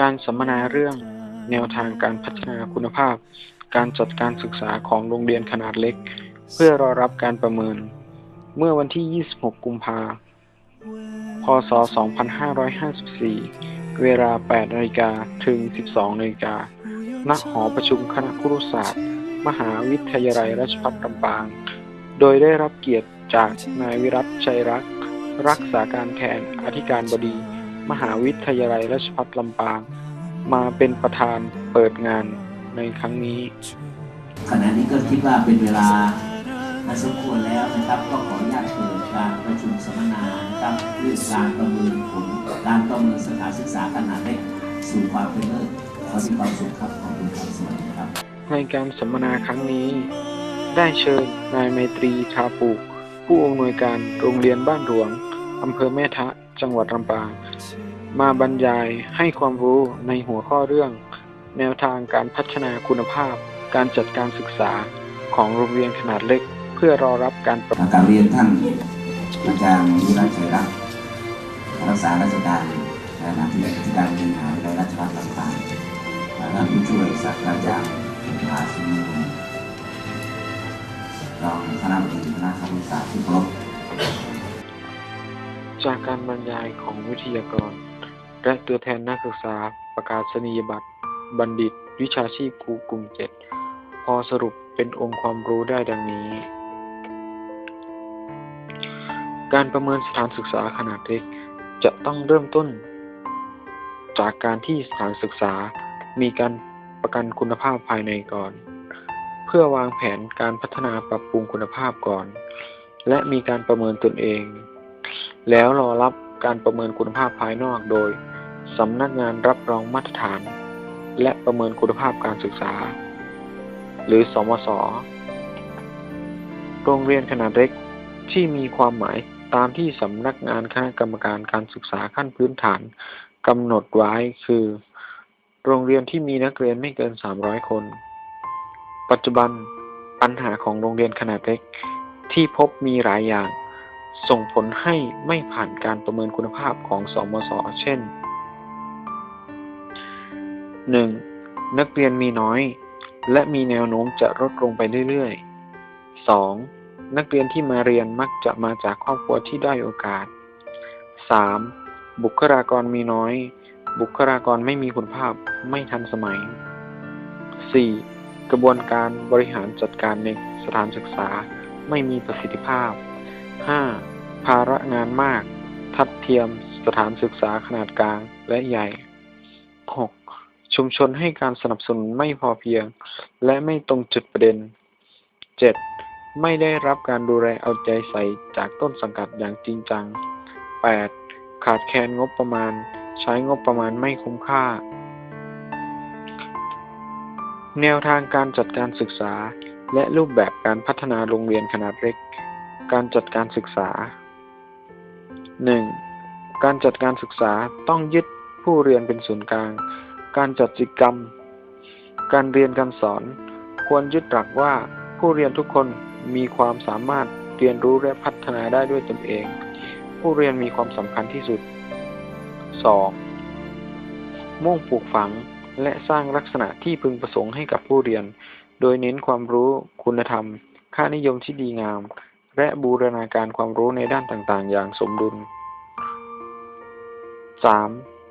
การสัมมนาเรื่อง แนวทางการพัฒนาคุณภาพ การจัดการศึกษาของโรงเรียนขนาดเล็ก เพื่อรอรับการประเมิน เมื่อวันที่ 26 กุมภาพศ 2554 เวลา 8นาฬิกาถึง 12นาฬิกาณหอประชุมคณะครุศาสตร์ มหาวิทยาลัยราชภัฏลำปาง โดยได้รับเกียรติจากนายวิรัตชัยรัก รักษาการแทนอธิการบดี มหาวิทยาลัยราชภัฏลำปาง มาเป็นประธานเปิดงานในครั้งนี้ ขณะนี้ก็คิดว่าเป็นเวลาอันสมควรแล้วนะครับก็ขออนุญาตเปิดการประชุมสัมมนานะครับเรื่องการประเมินผลการประเมินสถานศึกษาขนาดเล็กสู่ความเป็นเลิศขอสิ่งความสุขครับขอบคุณครับสวัสดีครับ ในการสัมมนาครั้งนี้ ได้เชิญนายไมตรีชาปูกผู้อำนวยการโรงเรียนบ้านหลวงอำเภอแม่ทะ จังหวัดลำปาง มาบรรยายให้ความรู้ในหัวข้อเรื่อง แนวทางการพัฒนาคุณภาพ การจัดการศึกษาของโรงเรียนขนาดเล็ก เพื่อรอรับการประการเรียนท่านอาจารย์วิรัตชัยรักรักษาราชการในฐานะที่อธิการบดีมหาวิทยาลัยราชภัฏลำปางและท่านผู้ช่วยศาสตราจารย์ภาสุนิวงรองคณะบดีคณะครุศาสตร์ที่ครพ จากการบรรยายของวิทยากร และตัวแทนนักศึกษาประกาศนียบัตร บัณฑิต วิชาชีพครูกลุ่มเจ็ดพอสรุปเป็นองค์ความรู้ได้ดังนี้ การประเมินสถานศึกษาขนาดเล็กจะต้องเริ่มต้น จากการที่สถานศึกษามีการประกันคุณภาพภายในก่อน เพื่อวางแผนการพัฒนาปรับปรุงคุณภาพก่อน และมีการประเมินตนเอง แล้วรอรับการประเมินคุณภาพภายนอกโดยสำนักงานรับรองมาตรฐาน และประเมินคุณภาพการศึกษา หรือสมศโรงเรียนขนาดเล็กที่มีความหมายตามที่สำนักงานคณะกรรมการการศึกษาขั้นพื้นฐานกำหนดไว้คือ โรงเรียนที่มีนักเรียนไม่เกิน 300 คน ปัจจุบันปัญหาของโรงเรียนขนาดเล็กที่พบมีหลายอย่าง ส่งผลให้ไม่ผ่านการประเมินคุณภาพของสมศเช่น 1. นักเรียนมีน้อย และมีแนวโน้มจะลดลงไปเรื่อยๆ 2. นักเรียนที่มาเรียนมักจะมาจากครอบครัวที่ได้โอกาส 3. บุคลากรมีน้อย บุคลากรไม่มีคุณภาพไม่ทันสมัย 4. กระบวนการบริหารจัดการในสถานศึกษาไม่มีประสิทธิภาพ 5. ภาระงานมาก ทัดเทียมสถานศึกษาขนาดกลางและใหญ่ 6. ชุมชนให้การสนับสนุนไม่พอเพียง และไม่ตรงจุดประเด็น 7. ไม่ได้รับการดูแลเอาใจใส่จากต้นสังกัดอย่างจริงจัง 8. ขาดแคลนงบประมาณ ใช้งบประมาณไม่คุ้มค่า แนวทางการจัดการศึกษาและรูปแบบการพัฒนาโรงเรียนขนาดเล็ก การจัดการศึกษา 1. การจัดการศึกษาต้องยึดผู้เรียนเป็นศูนย์กลาง การจัดกิจกรรม การเรียนการสอน ควรยึดหลักว่าผู้เรียนทุกคนมีความสามารถเรียนรู้และพัฒนาได้ด้วยตนเอง ผู้เรียนมีความสำคัญที่สุด 2. มุ่งปลูกฝังและสร้างลักษณะที่พึงประสงค์ให้กับผู้เรียน โดยเน้นความรู้ คุณธรรม ค่านิยมที่ดีงาม และบูรณาการความรู้ในด้านต่างๆ อย่างสมดุล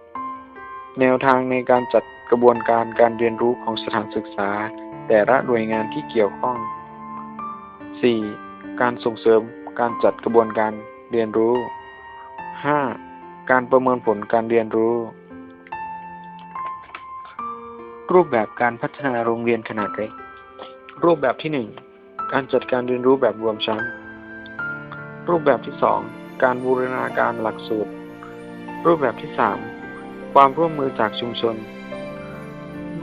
3. แนวทางในการจัดกระบวนการการเรียนรู้ของสถานศึกษา แต่ละหน่วยงานที่เกี่ยวข้อง 4. การส่งเสริมการจัดกระบวนการเรียนรู้ 5. การประเมินผลการเรียนรู้ รูปแบบการพัฒนาโรงเรียนขนาดเล็ก รูปแบบที่ 1 การจัดการเรียนรู้แบบรวมชั้น รูปแบบที่ 2 การบูรณาการหลักสูตร รูปแบบที่ 3 ความร่วมมือจากชุมชน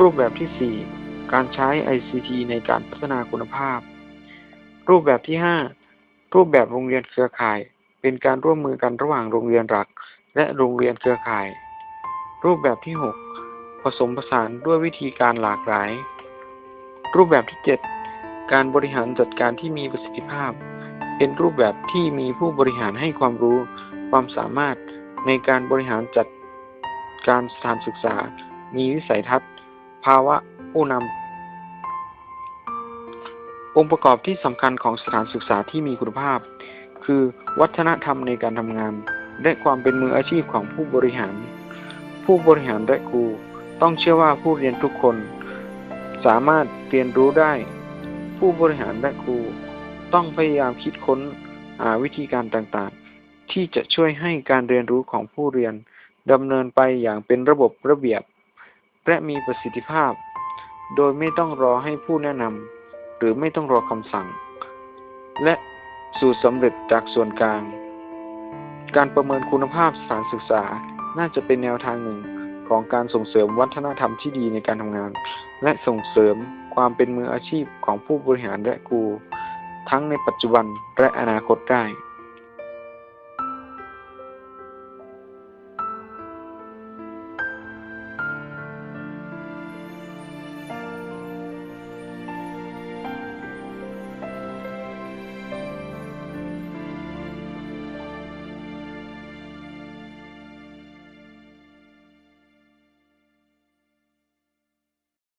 รูปแบบที่ 4 การใช้ ICT ในการพัฒนาคุณภาพ รูปแบบที่ 5 รูปแบบโรงเรียนเครือข่าย เป็นการร่วมมือกันระหว่างโรงเรียนหลัก และโรงเรียนเครือข่าย รูปแบบที่ 6 ผสมผสานด้วยวิธีการหลากหลาย รูปแบบที่ 7 การบริหารจัดการที่มีประสิทธิภาพ เป็นรูปแบบที่มีผู้บริหารให้ความรู้ความสามารถในการบริหารจัดการสถานศึกษา มีวิสัยทัศน์ ภาวะผู้นำองค์ประกอบที่สำคัญของสถานศึกษาที่มีคุณภาพ คือวัฒนธรรมในการทำงาน และความเป็นมืออาชีพของผู้บริหาร ผู้บริหารและครูต้องเชื่อว่าผู้เรียนทุกคน สามารถเรียนรู้ได้ ผู้บริหารและครู ต้องพยายามคิดค้นหาวิธีการต่างๆ ที่จะช่วยให้การเรียนรู้ของผู้เรียนดำเนินไปอย่างเป็นระบบระเบียบ และมีประสิทธิภาพ โดยไม่ต้องรอให้ผู้แนะนำหรือไม่ต้องรอคำสั่ง และสูตรสำเร็จจากส่วนกลาง การประเมินคุณภาพสถานศึกษาน่าจะเป็นแนวทางหนึ่งของการส่งเสริมวัฒนธรรมที่ดีในการทำงาน และส่งเสริมความเป็นมืออาชีพของผู้บริหารและครู ทั้งในปัจจุบันและอนาคตได้